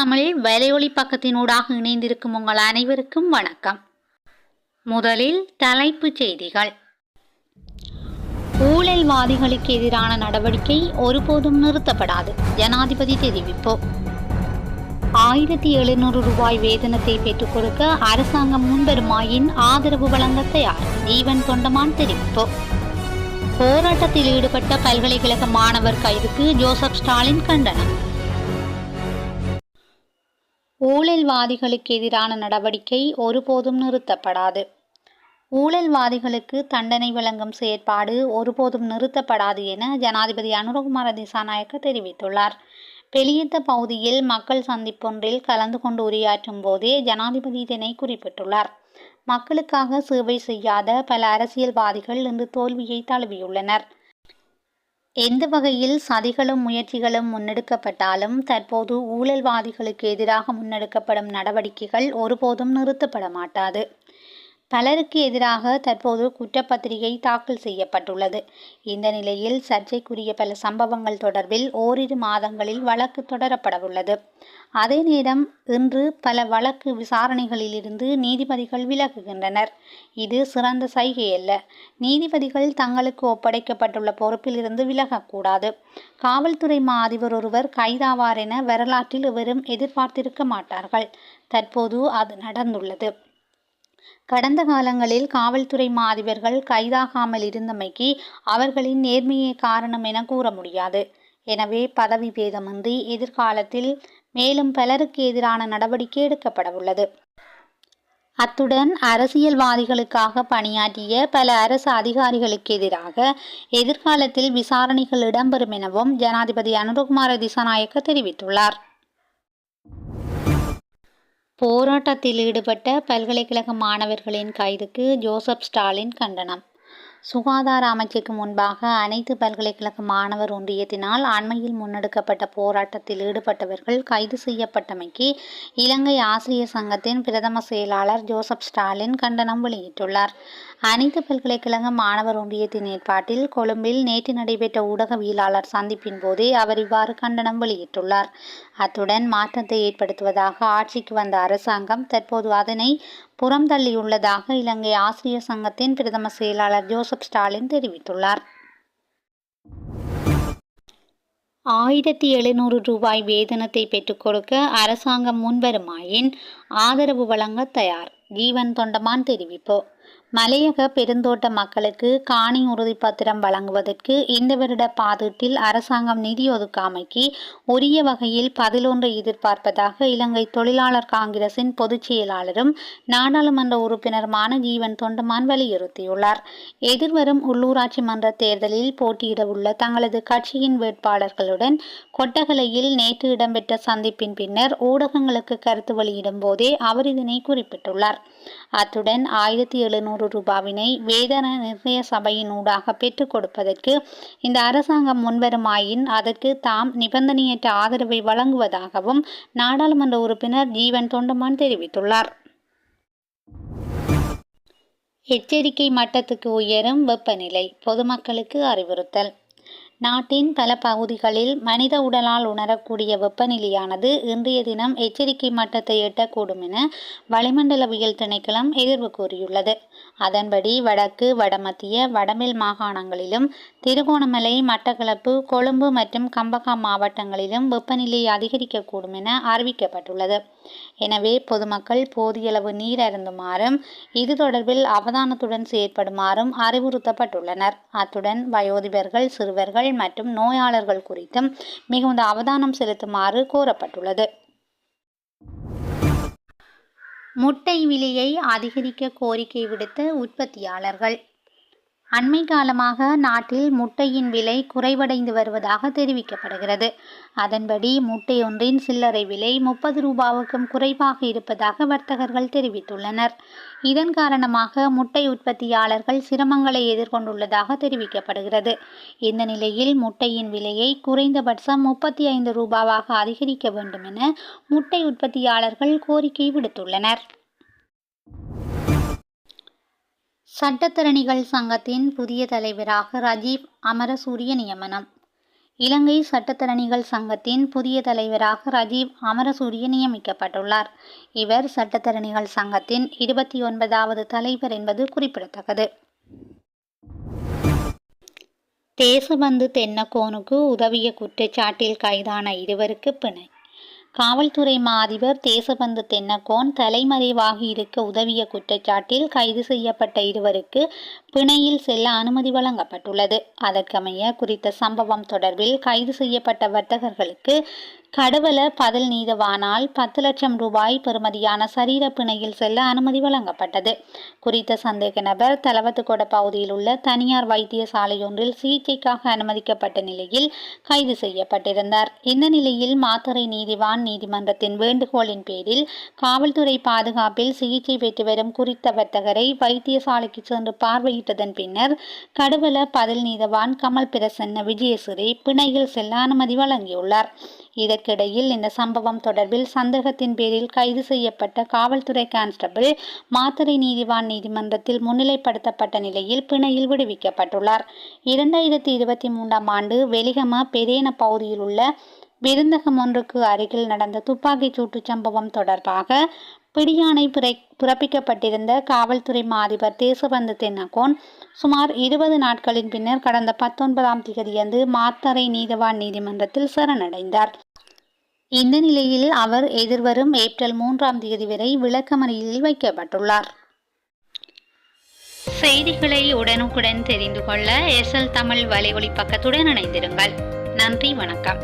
தமிழ் வலையொலி பக்கத்தினூடாக இணைந்திருக்கும் உங்கள் அனைவருக்கும் வணக்கம். முதலில் தலைப்புச் செய்திகள். ஊழல்வாதிகளுக்கு எதிரான நடவடிக்கை ஒருபோதும் நிறுத்தப்படாது. ஜனாதிபதி தெரிவிப்பு. ஆயிரத்தி எழுநூறு ரூபாய் வேதனத்தை பெற்றுக் கொடுக்க அரசாங்கம் முன்வருமாயின் ஆதரவு வழங்க தயார். ஜீவன் தொண்டமான் தெரிவிப்பு. போராட்டத்தில் ஈடுபட்ட பல்கலைக்கழக மாணவர் கைதுக்கு ஜோசப் ஸ்டாலின் கண்டனம். ஊழல்வாதிகளுக்கு எதிரான நடவடிக்கை ஒருபோதும் நிறுத்தப்படாது. ஊழல்வாதிகளுக்கு தண்டனை வழங்கும் செயற்பாடு ஒருபோதும் நிறுத்தப்படாது என ஜனாதிபதி அனுரகுமார திசாநாயக்க தெரிவித்துள்ளார். பெலியத்த பகுதியில் மக்கள் சந்திப்பொன்றில் கலந்து கொண்டு உரையாற்றும் போதே ஜனாதிபதி இதனை குறிப்பிட்டுள்ளார். மக்களுக்காக சேவை செய்யாத பல அரசியல்வாதிகள் இன்று தோல்வியை தழுவியுள்ளனர். எந்த வகையில் சதிகளும் முயற்சிகளும் முன்னெடுக்கப்பட்டாலும் தற்போது ஊழல்வாதிகளுக்கு எதிராக முன்னெடுக்கப்படும் நடவடிக்கைகள் ஒருபோதும் நிறுத்தப்பட மாட்டாது பலருக்கு எதிராக தற்போது குற்றப்பத்திரிகை தாக்கல் செய்யப்பட்டுள்ளது. இந்த நிலையில் சர்ச்சைக்குரிய பல சம்பவங்கள் தொடர்பில் ஓரிரு மாதங்களில் வழக்கு தொடரப்படவுள்ளது. அதே நேரம் இன்று பல வழக்கு விசாரணைகளிலிருந்து நீதிபதிகள் விலகுகின்றனர். இது சிறந்த சைகை அல்ல. நீதிபதிகள் தங்களுக்கு ஒப்படைக்கப்பட்டுள்ள பொறுப்பிலிருந்து விலகக்கூடாது. காவல்துறை மா அதிபர் ஒருவர் கைதாவார் என வரலாற்றில் எவரும் எதிர்பார்த்திருக்க மாட்டார்கள். தற்போது அது நடந்துள்ளது. கடந்த காலங்களில் காவல்துறை மா அதிபர்கள் கைதாகாமல் இருந்தமைக்கு அவர்களின் நேர்மையே காரணம் என கூற முடியாது. எனவே பதவி பேதமின்றி எதிர்காலத்தில் மேலும் பலருக்கு எதிரான நடவடிக்கை எடுக்கப்படவுள்ளது. அத்துடன் அரசியல்வாதிகளுக்காக பணியாற்றிய பல அரசு அதிகாரிகளுக்கு எதிராக எதிர்காலத்தில் விசாரணைகள் இடம்பெறும் எனவும் ஜனாதிபதி அனுரகுமார திசாநாயக்க தெரிவித்துள்ளார். போராட்டத்தில் ஈடுபட்ட பல்கலைக்கழக மாணவர்களின் கைதுக்கு ஜோசப் ஸ்டாலின் கண்டனம். சுகாதார அமைச்சுக்கு முன்பாக அனைத்து பல்கலைக்கழக மாணவர் ஒன்றியத்தினால் அண்மையில் முன்னெடுக்கப்பட்ட போராட்டத்தில் ஈடுபட்டவர்கள் கைது செய்யப்பட்டமைக்கு இலங்கை ஆசிரியர் சங்கத்தின் பிரதம செயலாளர் ஜோசப் ஸ்டாலின் கண்டனம் வெளியிட்டுள்ளார். அனைத்து பல்கலைக்கழக மாணவர் ஒன்றியத்தின் ஏற்பாட்டில் கொழும்பில் நேற்று நடைபெற்ற ஊடகவியலாளர் சந்திப்பின் போதே அவர் இவ்வாறு கண்டனம் வெளியிட்டுள்ளார். அத்துடன் மாற்றத்தை ஏற்படுத்துவதாக ஆட்சிக்கு வந்த அரசாங்கம் தற்போது அதனை புறம் தள்ளியுள்ளதாக இலங்கை ஆசிரியர் சங்கத்தின் பிரதம செயலாளர் ஜோசப் ஸ்டாலின் தெரிவித்துள்ளார். ஆயிரத்தி எழுநூறு ரூபாய் வேதனத்தை பெற்றுக் கொடுக்க அரசாங்கம் முன்வருமாயின் ஆதரவு வழங்க தயார். ஜீவன் தொண்டமான் தெரிவிப்பு. மலையக பெருந்தோட்ட மக்களுக்கு காணி உறுதிப்பத்திரம் வழங்குவதற்கு இந்த வருட பாதீட்டில் அரசாங்கம் நிதி ஒதுக்காமைக்கு உரிய வகையில் பதிலொன்றை எதிர்பார்ப்பதாக இலங்கை தொழிலாளர் காங்கிரசின் பொதுச் செயலாளரும் நாடாளுமன்ற உறுப்பினருமான ஜீவன் தொண்டமான் வலியுறுத்தியுள்ளார். எதிர்வரும் உள்ளூராட்சி மன்ற தேர்தலில் போட்டியிடவுள்ள தங்களது கட்சியின் வேட்பாளர்களுடன் கொட்டகலையில் நேற்று இடம்பெற்ற சந்திப்பின் பின்னர் ஊடகங்களுக்கு கருத்து வெளியிடும் போதே அவர் இதனை குறிப்பிட்டுள்ளார். அத்துடன் ஆயிரத்தி எழுநூறு ரூபாவினை வேதன நிர்ணய சபையினூடாக பெற்றுக் கொடுப்பதற்கு இந்த அரசாங்கம் முன்வருமாயின் அதற்கு தாம் நிபந்தனையற்ற ஆதரவை வழங்குவதாகவும் நாடாளுமன்ற உறுப்பினர் ஜீவன் தொண்டமான் தெரிவித்துள்ளார். எச்சரிக்கை மட்டத்துக்கு உயரும் வெப்பநிலை பொதுமக்களுக்கு அறிவுறுத்தல். நாட்டின் பல பகுதிகளில் மனித உடலால் உணரக்கூடிய வெப்பநிலையானது இன்றைய தினம் எச்சரிக்கை மட்டத்தை எட்டக்கூடும் என வளிமண்டலவியல் திணைக்களம் எதிர்வு கூறியுள்ளது. அதன்படி வடக்கு வடமத்திய வடமேல் மாகாணங்களிலும் திருகோணமலை மட்டக்களப்பு கொழும்பு மற்றும் கம்பகா மாவட்டங்களிலும் வெப்பநிலை அதிகரிக்கக்கூடும் என அறிவிக்கப்பட்டுள்ளது. எனவே பொதுமக்கள் போதியளவு நீர் அருந்துமாறும் இது தொடர்பில் அவதானத்துடன் செயற்படுமாறும் அறிவுறுத்தப்பட்டுள்ளனர். அத்துடன் வயோதிபர்கள் சிறுவர்கள் மற்றும் நோயாளர்கள் குறித்தும் மிகுந்த அவதானம் செலுத்துமாறு கோரப்பட்டுள்ளது. முட்டை விலையை அதிகரிக்க கோரிக்கை விடுத்த உற்பத்தியாளர்கள் அண்மை காலமாக நாட்டில் முட்டையின் விலை குறைவடைந்து வருவதாக தெரிவிக்கப்படுகிறது. அதன்படி முட்டை ஒன்றின் சில்லறை விலை முப்பது ரூபாவுக்கும் குறைவாக இருப்பதாக வர்த்தகர்கள் தெரிவித்துள்ளனர். இதன் காரணமாக முட்டை உற்பத்தியாளர்கள் சிரமங்களை எதிர்கொண்டுள்ளதாக தெரிவிக்கப்படுகிறது. இந்த நிலையில் முட்டையின் விலையை குறைந்தபட்சம் முப்பத்தி ஐந்து ரூபாவாக அதிகரிக்க வேண்டும் என முட்டை உற்பத்தியாளர்கள் கோரிக்கை விடுத்துள்ளனர். சட்டத்தரணிகள் சங்கத்தின் புதிய தலைவராக ரஜீவ் அமரசூரிய நியமனம். இலங்கை சட்டத்தரணிகள் சங்கத்தின் புதிய தலைவராக ரஜீவ் அமரசூரிய நியமிக்கப்பட்டுள்ளார். இவர் சட்டத்தரணிகள் சங்கத்தின் இருபத்தி ஒன்பதாவது தலைவர் என்பது குறிப்பிடத்தக்கது. தேசபந்து தென்னக்கோனுக்கு உதவிய குற்றச்சாட்டில் கைதான இருவருக்கு பிணை. காவல்துறை மா அதிபர் தேசபந்து தென்னக்கோன் தலைமறைவாகி இருக்க உதவிய குற்றச்சாட்டில் கைது செய்யப்பட்ட இருவருக்கு பிணையில் செல்ல அனுமதி வழங்கப்பட்டுள்ளது. அதற்கமைய குறித்த சம்பவம் தொடர்பில் கைது செய்யப்பட்ட வர்த்தகர்களுக்கு கடவுள பதில் நீதவானால் பத்து லட்சம் ரூபாய் பெறுமதியான சரீர பிணையில் செல்ல அனுமதி வழங்கப்பட்டது. குறித்த சந்தேக நபர் தலவத்துக்கொட பகுதியில் உள்ள தனியார் வைத்தியசாலையொன்றில் சிகிச்சைக்காக அனுமதிக்கப்பட்ட நிலையில் கைது செய்யப்பட்டிருந்தார். இந்த நிலையில் மாத்தறை நீதிவான் நீதிமன்றத்தின் வேண்டுகோளின் பேரில் காவல்துறை பாதுகாப்பில் சிகிச்சை பெற்று வரும் குறித்த வர்த்தகரை வைத்தியசாலைக்கு சென்று பார்வையிட்டதன் பின்னர் கடுவல பதில் நீதவான் கமல் பிரசன்ன விஜயசுரி பிணையில் செல்ல அனுமதி வழங்கியுள்ளார். இதற்கிடையில் இந்த சம்பவம் தொடர்பில் சந்தேகத்தின் பேரில் கைது செய்யப்பட்ட காவல்துறை கான்ஸ்டபிள் மாத்தறை நீதிவான் நீதிமன்றத்தில் முன்னிலைப்படுத்தப்பட்ட நிலையில் பிணையில் விடுவிக்கப்பட்டுள்ளார். இரண்டாயிரத்தி இருபத்தி மூன்றாம் ஆண்டு வெளிகம பெரேன பகுதியில் உள்ள விருந்தகம் ஒன்றுக்கு அருகில் நடந்த துப்பாக்கிச் சூட்டு சம்பவம் தொடர்பாக பிடியாணை பிறை பிறப்பிக்கப்பட்டிருந்த காவல்துறை மாதிபர் தேசபந்து தென்னகோன் சுமார் இருபது நாட்களின் பின்னர் கடந்த பத்தொன்பதாம் தேதியன்று மாத்தறை நீதவான் நீதிமன்றத்தில் சரணடைந்தார். இந்த நிலையில் அவர் எதிர்வரும் ஏப்ரல் மூன்றாம் தேதி வரை விளக்கமறியலில் வைக்கப்பட்டுள்ளார். செய்திகளை உடனுக்குடன் தெரிந்து கொள்ள எஸ்எல் தமிழ் வலைவழி பக்கத்துடன் இணைந்திருங்கள். நன்றி வணக்கம்.